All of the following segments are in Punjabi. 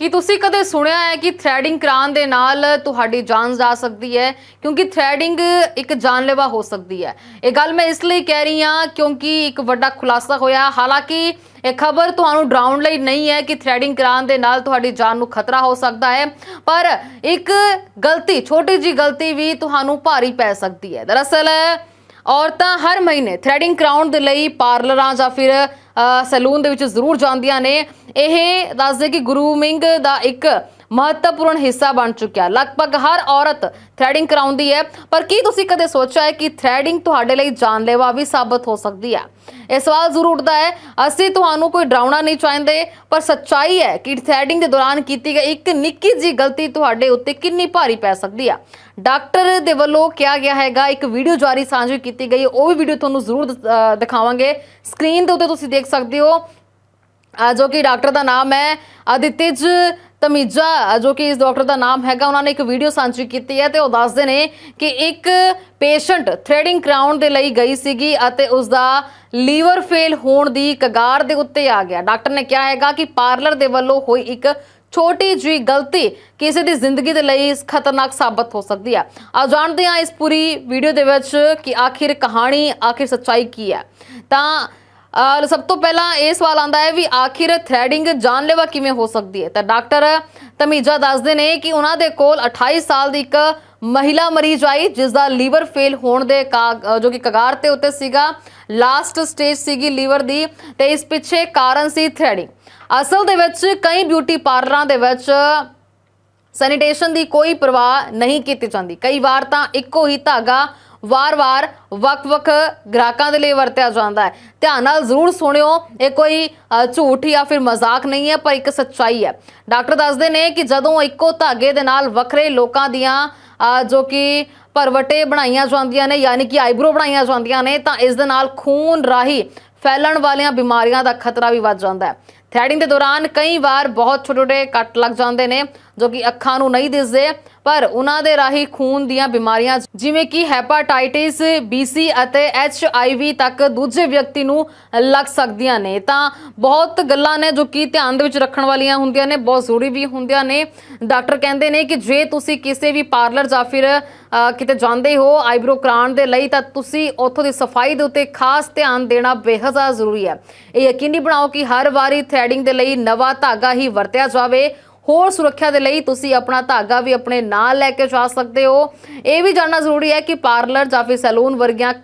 ਕੀ ਤੁਸੀਂ ਕਦੇ ਸੁਣਿਆ ਹੈ ਕਿ ਥ੍ਰੈਡਿੰਗ ਕਰਾਉਣ ਦੇ ਨਾਲ ਤੁਹਾਡੀ ਜਾਨ ਜਾ ਸਕਦੀ ਹੈ? ਕਿਉਂਕਿ ਥ੍ਰੈਡਿੰਗ ਇੱਕ ਜਾਨਲੇਵਾ ਹੋ ਸਕਦੀ ਹੈ। ਇਹ ਗੱਲ ਮੈਂ ਇਸ ਲਈ ਕਹਿ ਰਹੀ ਹਾਂ ਕਿਉਂਕਿ ਇੱਕ ਵੱਡਾ ਖੁਲਾਸਾ ਹੋਇਆ। ਹਾਲਾਂਕਿ ਇਹ ਖਬਰ ਤੁਹਾਨੂੰ ਡਰਾਉਣ ਲਈ ਨਹੀਂ ਹੈ ਕਿ ਥ੍ਰੈਡਿੰਗ ਕਰਾਉਣ ਦੇ ਨਾਲ ਤੁਹਾਡੀ ਜਾਨ ਨੂੰ ਖਤਰਾ ਹੋ ਸਕਦਾ ਹੈ। ਪਰ ਇੱਕ ਗਲਤੀ, ਛੋਟੀ ਜੀ ਗਲਤੀ ਵੀ ਤੁਹਾਨੂੰ ਭਾਰੀ ਪੈ ਸਕਦੀ ਹੈ। ਦਰਅਸਲ ਔਰਤਾਂ ਹਰ ਮਹੀਨੇ ਥ੍ਰੈਡਿੰਗ ਕਰਾਉਣ ਦੇ ਲਈ ਪਾਰਲਰਾਂ ਜਾਂ ਫਿਰ ਸੈਲੂਨ ਦੇ ਵਿੱਚ ਜ਼ਰੂਰ ਜਾਂਦੀਆਂ ਨੇ। ਇਹ ਦੱਸਦੇ ਕਿ ਗਰੂਮਿੰਗ ਦਾ ਇੱਕ ਮਹੱਤਵਪੂਰਨ ਹਿੱਸਾ ਬਣ ਚੁੱਕਿਆ। ਲਗਭਗ ਹਰ ਔਰਤ ਥ੍ਰੈਡਿੰਗ ਕਰਾਉਂਦੀ ਹੈ। ਪਰ ਕੀ ਤੁਸੀਂ ਕਦੇ ਸੋਚਿਆ ਹੈ ਕਿ ਥ੍ਰੈਡਿੰਗ ਤੁਹਾਡੇ ਲਈ ਜਾਨਲੇਵਾ ਵੀ ਸਾਬਤ ਹੋ ਸਕਦੀ ਹੈ? ਇਹ ਸਵਾਲ ਜ਼ਰੂਰ ਉੱਠਦਾ ਹੈ। ਅਸੀਂ ਤੁਹਾਨੂੰ ਕੋਈ ਡਰਾਉਣਾ ਨਹੀਂ ਚਾਹੁੰਦੇ, ਪਰ ਸੱਚਾਈ ਹੈ ਕਿ ਥ੍ਰੈਡਿੰਗ ਦੇ ਦੌਰਾਨ ਕੀਤੀ ਗਈ ਇੱਕ ਨਿੱਕੀ ਜਿਹੀ ਗਲਤੀ ਤੁਹਾਡੇ ਉੱਤੇ ਕਿੰਨੀ ਭਾਰੀ ਪੈ ਸਕਦੀ ਹੈ। ਡਾਕਟਰ ਦੇ ਵੱਲੋਂ ਕਿਹਾ ਗਿਆ ਹੈਗਾ, ਇੱਕ ਵੀਡੀਓ ਜਾਰੀ ਸਾਂਝੀ ਕੀਤੀ ਗਈ ਉਹ ਵੀ ਵੀਡੀਓ ਤੁਹਾਨੂੰ ਜ਼ਰੂਰ ਦਿਖਾਵਾਂਗੇ। ਸਕਰੀਨ ਦੇ ਉੱਤੇ ਤੁਸੀਂ ਦੇਖ ਸਕਦੇ ਹੋ। ਜੋ ਕਿ ਡਾਕਟਰ ਦਾ ਨਾਮ ਹੈ। ਅਦਿਤਿਜ ਤਮੀਜਾ, ਜੋ ਕਿ ਇਸ ਡਾਕਟਰ ਦਾ ਨਾਮ ਹੈਗਾ, ਉਹਨਾਂ ਨੇ ਇੱਕ ਵੀਡੀਓ ਸਾਂਝੀ ਕੀਤੀ ਹੈ ਤੇ ਉਹ ਦੱਸਦੇ ਨੇ ਕਿ ਇੱਕ ਪੇਸ਼ੈਂਟ ਥ੍ਰੈਡਿੰਗ ਕਰਾਉਣ ਦੇ ਲਈ ਗਈ ਸੀਗੀ ਅਤੇ ਉਸ ਦਾ ਲੀਵਰ ਫੇਲ ਹੋਣ ਦੀ ਕਗਾਰ ਦੇ ਉੱਤੇ ਆ ਗਿਆ। ਡਾਕਟਰ ਨੇ ਕਿਹਾ ਹੈਗਾ ਕਿ ਪਾਰਲਰ ਦੇ ਵੱਲੋਂ ਹੋਈ ਇੱਕ ਛੋਟੀ ਜਿਹੀ ਗਲਤੀ ਕਿਸੇ ਦੀ ਜ਼ਿੰਦਗੀ ਦੇ ਲਈ ਖਤਰਨਾਕ ਸਾਬਤ ਹੋ ਸਕਦੀ ਹੈ ਆ ਜਾਣਦੇ ਹਾਂ ਇਸ ਪੂਰੀ ਵੀਡੀਓ ਦੇ ਵਿੱਚ ਕਿ ਆਖਿਰ ਕਹਾਣੀ, ਆਖਿਰ ਸੱਚਾਈ ਕੀ ਹੈ ਤਾਂ ਸਭ ਤੋਂ ਪਹਿਲਾਂ ਇਹ ਸਵਾਲ ਆਂਦਾ ਹੈ ਵੀ ਆਖਿਰ ਥ੍ਰੈਡਿੰਗ ਜਾਨਲੇਵਾ ਕਿਵੇਂ ਹੋ ਸਕਦੀ ਹੈ? ਤਾਂ ਡਾਕਟਰ ਤਮੀਜਾ ਦੱਸਦੇ ਨੇ ਕਿ ਉਹਨਾਂ ਦੇ ਕੋਲ 28 ਸਾਲ ਦੀ ਇੱਕ ਮਹਿਲਾ ਮਰੀਜ਼ ਆਈ, ਜਿਸ ਦਾ ਲੀਵਰ ਫੇਲ ਹੋਣ ਦੇ ਜੋ ਕਿ ਕਗਾਰ ਤੇ ਉੱਤੇ ਸੀਗਾ ਲਾਸਟ ਸਟੇਜ ਸੀਗੀ ਲੀਵਰ ਦੀ ਤੇ ਇਸ ਪਿੱਛੇ ਕਾਰਨ ਸੀ ਥ੍ਰੈਡਿੰਗ ਅਸਲ ਦੇ ਵਿੱਚ ਕਈ ਬਿਊਟੀ ਪਾਰਲਰਾਂ ਦੇ ਵਿੱਚ ਸੈਨੀਟੇਸ਼ਨ ਦੀ ਕੋਈ ਪਰਵਾਹ ਨਹੀਂ ਕੀਤੀ ਜਾਂਦੀ। ਕਈ ਵਾਰ ਤਾਂ ਇੱਕੋ ਹੀ ਧਾਗਾ ਵਾਰ-ਵਾਰ, ਵੱਖ-ਵੱਖ ਗ੍ਰਾਹਕਾਂ ਦੇ ਲਈ ਵਰਤਿਆ ਜਾਂਦਾ ਹੈ। ਧਿਆਨ ਨਾਲ ਜ਼ਰੂਰ ਸੁਣਿਓ, ਇਹ ਕੋਈ ਝੂਠ ਜਾਂ ਫਿਰ ਮਜ਼ਾਕ ਨਹੀਂ ਹੈ, ਪਰ ਇੱਕ ਸੱਚਾਈ ਹੈ। ਡਾਕਟਰ ਦੱਸਦੇ ਨੇ ਕਿ ਜਦੋਂ ਇੱਕੋ ਧਾਗੇ ਦੇ ਨਾਲ ਵੱਖਰੇ ਲੋਕਾਂ ਦੀਆਂ ਜੋ ਕਿ ਪਰਵਟੇ ਬਣਾਈਆਂ ਜਾਂਦੀਆਂ ਨੇ, ਯਾਨੀ ਕਿ ਆਈਬ੍ਰੋ ਬਣਾਈਆਂ ਜਾਂਦੀਆਂ ਨੇ, ਤਾਂ ਇਸ ਦੇ ਨਾਲ ਖੂਨ ਰਾਹੀਂ ਫੈਲਣ ਵਾਲੀਆਂ ਬਿਮਾਰੀਆਂ ਦਾ ਖਤਰਾ ਵੀ ਵੱਧ ਜਾਂਦਾ ਹੈ। ਥ੍ਰੈਡਿੰਗ ਦੇ ਦੌਰਾਨ ਕਈ ਵਾਰ ਬਹੁਤ ਛੋਟੇ-ਛੋਟੇ ਕੱਟ ਲੱਗ ਜਾਂਦੇ ਨੇ, ਜੋ ਕਿ ਅੱਖਾਂ ਨੂੰ ਨਹੀਂ ਦਿਸਦੇ ਪਰ ਉਹਨਾਂ ਦੇ ਰਾਹੀਂ ਖੂਨ ਦੀਆਂ ਬਿਮਾਰੀਆਂ, ਜਿਵੇਂ ਕਿ ਹੈਪਾਟਾਈਟਿਸ BC ਅਤੇ HIV ਤੱਕ ਦੂਜੇ ਵਿਅਕਤੀ ਨੂੰ ਲੱਗ ਸਕਦੀਆਂ ਨੇ। ਤਾਂ ਬਹੁਤ ਗੱਲਾਂ ਨੇ ਜੋ ਕਿ ਧਿਆਨ ਦੇ ਵਿੱਚ ਰੱਖਣ ਵਾਲੀਆਂ ਹੁੰਦੀਆਂ ਨੇ, ਬਹੁਤ ਜ਼ਰੂਰੀ ਵੀ ਹੁੰਦੀਆਂ ਨੇ। ਡਾਕਟਰ ਕਹਿੰਦੇ ਨੇ ਕਿ ਜੇ ਤੁਸੀਂ ਕਿਸੇ ਵੀ ਪਾਰਲਰ ਜਾਂ ਫਿਰ ਕਿਤੇ ਜਾਂਦੇ ਹੋ ਆਈਬ੍ਰੋ ਕਰਾਉਣ ਦੇ ਲਈ, ਤਾਂ ਤੁਸੀਂ ਉੱਥੋਂ ਦੀ ਸਫ਼ਾਈ ਦੇ ਉੱਤੇ ਖਾਸ ਧਿਆਨ ਦੇਣਾ ਬੇਹੱਦ ਜ਼ਿਆਦਾ ਜ਼ਰੂਰੀ ਹੈ। ਇਹ ਯਕੀਨੀ ਬਣਾਓ ਕਿ ਹਰ ਵਾਰੀ ਥ੍ਰੈਡਿੰਗ ਦੇ ਲਈ ਨਵਾਂ ਧਾਗਾ ਹੀ ਵਰਤਿਆ ਜਾਵੇ। ਹੋਰ ਸੁਰੱਖਿਆ ਦੇ ਲਈ ਤੁਸੀਂ ਆਪਣਾ ਧਾਗਾ ਵੀ ਆਪਣੇ ਨਾਲ ਲੈ ਕੇ ਜਾ ਸਕਦੇ ਹੋ। ਇਹ ਵੀ ਜਾਣਨਾ ਜ਼ਰੂਰੀ ਹੈ ਕਿ ਪਾਰਲਰ ਜਾਂ ਫਿਰ ਸੈਲੂਨ ਵਰਗੀਆਂ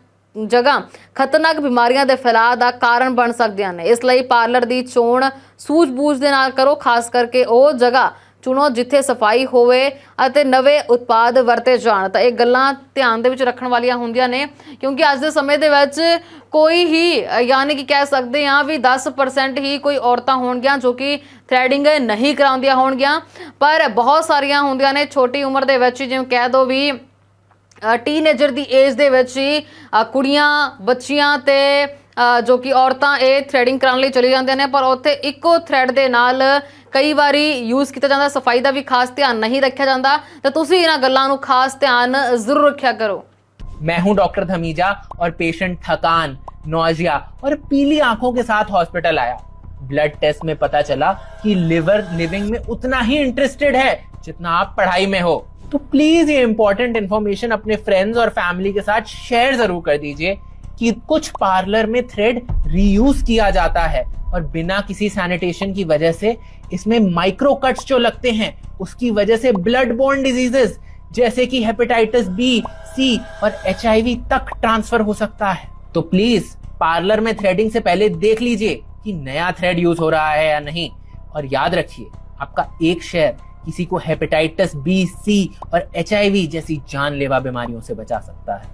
ਜਗ੍ਹਾ ਖਤਰਨਾਕ ਬਿਮਾਰੀਆਂ ਦੇ ਫੈਲਾਅ ਦਾ ਕਾਰਨ ਬਣ ਸਕਦੀਆਂ ਨੇ। ਇਸ ਲਈ ਪਾਰਲਰ ਦੀ ਚੋਣ ਸੂਝ-ਬੂਝ ਦੇ ਨਾਲ ਕਰੋ, ਖਾਸ ਕਰਕੇ ਉਹ ਜਗ੍ਹਾ ਚੁਣੋ, ਜਿੱਥੇ ਸਫ਼ਾਈ ਹੋਵੇ ਅਤੇ ਨਵੇਂ ਉਤਪਾਦ ਵਰਤੇ ਜਾਣ। ਤਾਂ ਇਹ ਗੱਲਾਂ ਧਿਆਨ ਦੇ ਵਿੱਚ ਰੱਖਣ ਵਾਲੀਆਂ ਹੁੰਦੀਆਂ ਨੇ, ਕਿਉਂਕਿ ਅੱਜ ਦੇ ਸਮੇਂ ਦੇ ਵਿੱਚ ਕੋਈ ਹੀ, ਯਾਨੀ ਕਿ ਕਹਿ ਸਕਦੇ ਹਾਂ ਵੀ 10% ਹੀ ਕੋਈ ਔਰਤਾਂ ਹੋਣਗੀਆਂ ਜੋ ਕਿ ਥ੍ਰੈਡਿੰਗ ਨਹੀਂ ਕਰਾਉਂਦੀਆਂ ਹੋਣਗੀਆਂ। ਪਰ ਬਹੁਤ ਸਾਰੀਆਂ ਹੁੰਦੀਆਂ ਨੇ ਛੋਟੀ ਉਮਰ ਦੇ ਵਿੱਚ, ਜਿਵੇਂ ਕਹਿ ਦੋ ਵੀ ਟੀਨੇਜਰ ਦੀ ਏਜ ਦੇ ਵਿੱਚ ਹੀ ਕੁੜੀਆਂ, ਬੱਚੀਆਂ ਤੇ ਜੋ ਕਿ ਔਰਤਾਂ ਇਹ ਥ੍ਰੈਡਿੰਗ ਕਰਾਉਣ ਲਈ ਚਲੀ ਜਾਂਦੀਆਂ ਨੇ ਪਰ ਉੱਥੇ ਇੱਕੋ ਥ੍ਰੈਡ ਦੇ ਨਾਲ ਕਈ ਵਾਰੀ ਯੂਜ਼ ਕੀਤਾ ਜਾਂਦਾ ਸਫਾਈ ਦਾ ਵੀ ਖਾਸ ਧਿਆਨ ਨਹੀਂ ਰੱਖਿਆ ਜਾਂਦਾ ਤਾਂ ਤੁਸੀਂ ਇਹਨਾਂ ਗੱਲਾਂ ਨੂੰ ਖਾਸ ਧਿਆਨ ਜ਼ਰੂਰ ਰੱਖਿਆ ਕਰੋ मैं हूं डॉक्टर धमीजा और पेशेंट थकान नोजिया और पीली आंखों के साथ हॉस्पिटल आया ब्लड टेस्ट में पता चला कि लिवर लिविंग में उतना ही इंटरेस्टेड है जितना आप पढ़ाई में हो तो प्लीज ये इंपॉर्टेंट इंफॉर्मेशन अपने फ्रेंड्स और फैमिली के साथ शेयर जरूर कर दीजिए कि कुछ पार्लर में थ्रेड रीयूज किया जाता है और बिना किसी सैनिटेशन की वजह से इसमें माइक्रो कट्स जो लगते हैं, उसकी वजह से ब्लड बोर्न डिजीजेस जैसे कि हेपेटाइटिस बी सी और एचआईवी तक ट्रांसफ़र हो सकता है। तो प्लीज़ पार्लर में थ्रेडिंग से पहले देख लीजिए कि नया थ्रेड यूज़ हो रहा है या नहीं। और याद रखिए, आपका एक शेयर किसी को हेपेटाइटिस बी सी और एचआईवी जैसी जानलेवा बीमारियों से बचा सकता है।